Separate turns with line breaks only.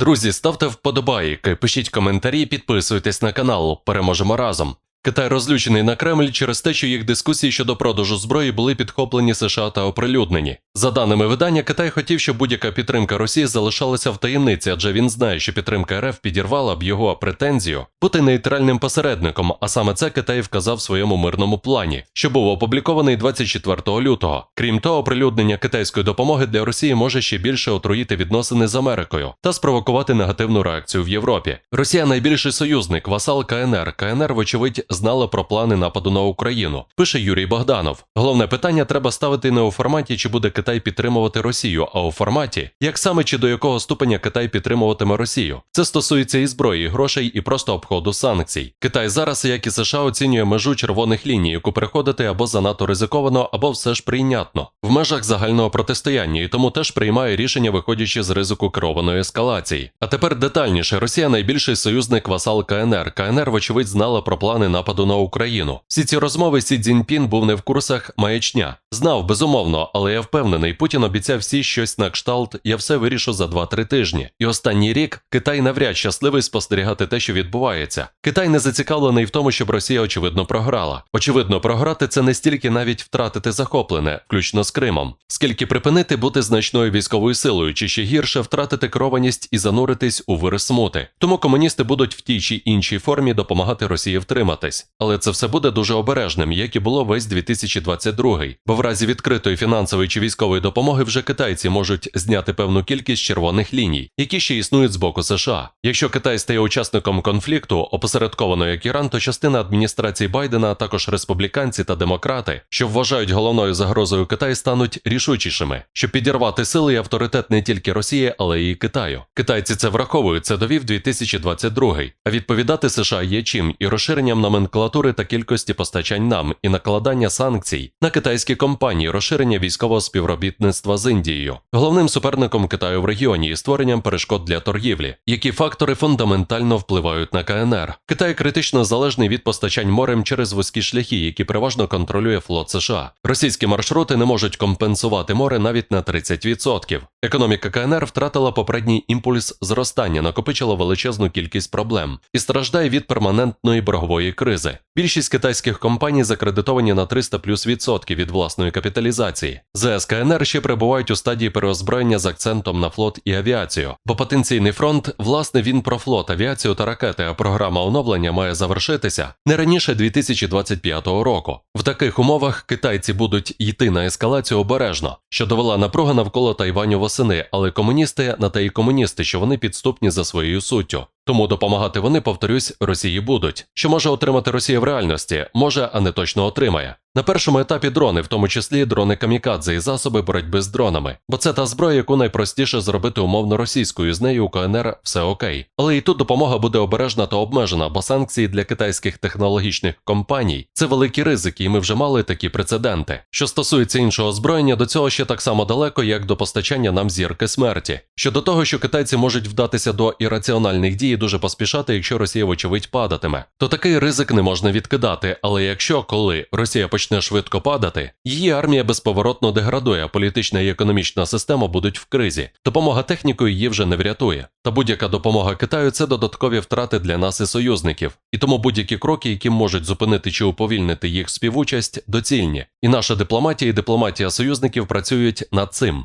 Друзі, ставте вподобайки, пишіть коментарі, підписуйтесь на канал. Переможемо разом. Китай розлючений на Кремль через те, що їх дискусії щодо продажу зброї були підхоплені США та оприлюднені. За даними видання, Китай хотів, щоб будь-яка підтримка Росії залишалася в таємниці, адже він знає, що підтримка РФ підірвала б його претензію бути нейтральним посередником. А саме це Китай вказав в своєму мирному плані, що був опублікований 24 лютого. Крім того, оприлюднення китайської допомоги для Росії може ще більше отруїти відносини з Америкою та спровокувати негативну реакцію в Європі. Росія найбільший союзник, васал КНР. КНР, вочевидь, знала про плани нападу на Україну. Пише Юрій Богданов. Головне питання треба ставити не у форматі, чи буде Китай підтримувати Росію, а у форматі, як саме чи до якого ступеня Китай підтримуватиме Росію. Це стосується і зброї, і грошей, і просто обходу санкцій. Китай зараз, як і США, оцінює межу червоних ліній, яку переходити або занадто ризиковано, або все ж прийнятно в межах загального протистояння, і тому теж приймає рішення, виходячи з ризику керованої ескалації. А тепер детальніше: Росія найбільший союзник васал КНР. КНР, вочевидь, знала про плани нападу на Україну. Всі ці розмови Сі Цзіньпін був не в курсах маячня. Знав безумовно, але я впевнений, Путін обіцяв всі щось на кшталт. Я все вирішу за 2-3 тижні. І останній рік Китай навряд щасливий спостерігати те, що відбувається. Китай не зацікавлений в тому, щоб Росія очевидно програла. Очевидно, програти це не стільки навіть втратити захоплене, включно з Кримом, скільки припинити бути значною військовою силою, чи ще гірше втратити керованість і зануритись у вирис смути. Тому комуністи будуть в тій чи іншій формі допомагати Росії втриматись. Але це все буде дуже обережним, як і було весь 2022, бо в разі відкритої фінансової чи військової допомоги вже китайці можуть зняти певну кількість червоних ліній, які ще існують з боку США. Якщо Китай стає учасником конфлікту, опосередковано як Іран, то частина адміністрації Байдена, а також республіканці та демократи, що вважають головною загрозою Китай, стануть рішучішими, щоб підірвати сили і авторитет не тільки Росії, але й Китаю. Китайці це враховують. Це довів 2022. А відповідати США є чим і розширенням номенклатури та кількості постачань нам, і накладання санкцій на китайські компанії, розширення військового співробітництва з Індією, головним суперником Китаю в регіоні і створенням перешкод для торгівлі, які фактори фундаментально впливають на КНР. Китай критично залежний від постачань морем через вузькі шляхи, які переважно контролює флот США. Російські маршрути не можуть компенсувати море навіть на 30%. Економіка КНР втратила попередній імпульс зростання, накопичила величезну кількість проблем і страждає від перманентної боргової кризи. Більшість китайських компаній закредитовані на 300 плюс відсотків від власної капіталізації. ЗС КНР ще перебувають у стадії переозброєння з акцентом на флот і авіацію, бо потенційний фронт, власне, він про флот, авіацію та ракети, а програма оновлення має завершитися не раніше 2025 року. В таких умовах китайці будуть йти на ескалацію обережно, що довела напруга навколо Тайваню восени, але комуністи на те й комуністи, що вони підступні за своєю суттю. Тому допомагати вони, повторюсь, Росії будуть. Що може отримати Росія в реальності, може, а не точно отримає. На першому етапі дрони, в тому числі дрони камікадзе і засоби боротьби з дронами, бо це та зброя, яку найпростіше зробити умовно російською, з нею у КНР все окей. Але і тут допомога буде обережна та обмежена, бо санкції для китайських технологічних компаній це великі ризики, і ми вже мали такі прецеденти. Що стосується іншого озброєння, до цього ще так само далеко, як до постачання нам зірки смерті. Щодо того, що китайці можуть вдатися до ірраціональних дій дуже поспішати, якщо Росія, вочевидь, падатиме, то такий ризик не можна відкидати. Але якщо коли Росія почне швидко падати, її армія безповоротно деградує, політична і економічна система будуть в кризі. Допомога технікою її вже не врятує. Та будь-яка допомога Китаю це додаткові втрати для нас і союзників. І тому будь-які кроки, які можуть зупинити чи уповільнити їх співучасть, доцільні. І наша дипломатія і дипломатія союзників працюють над цим.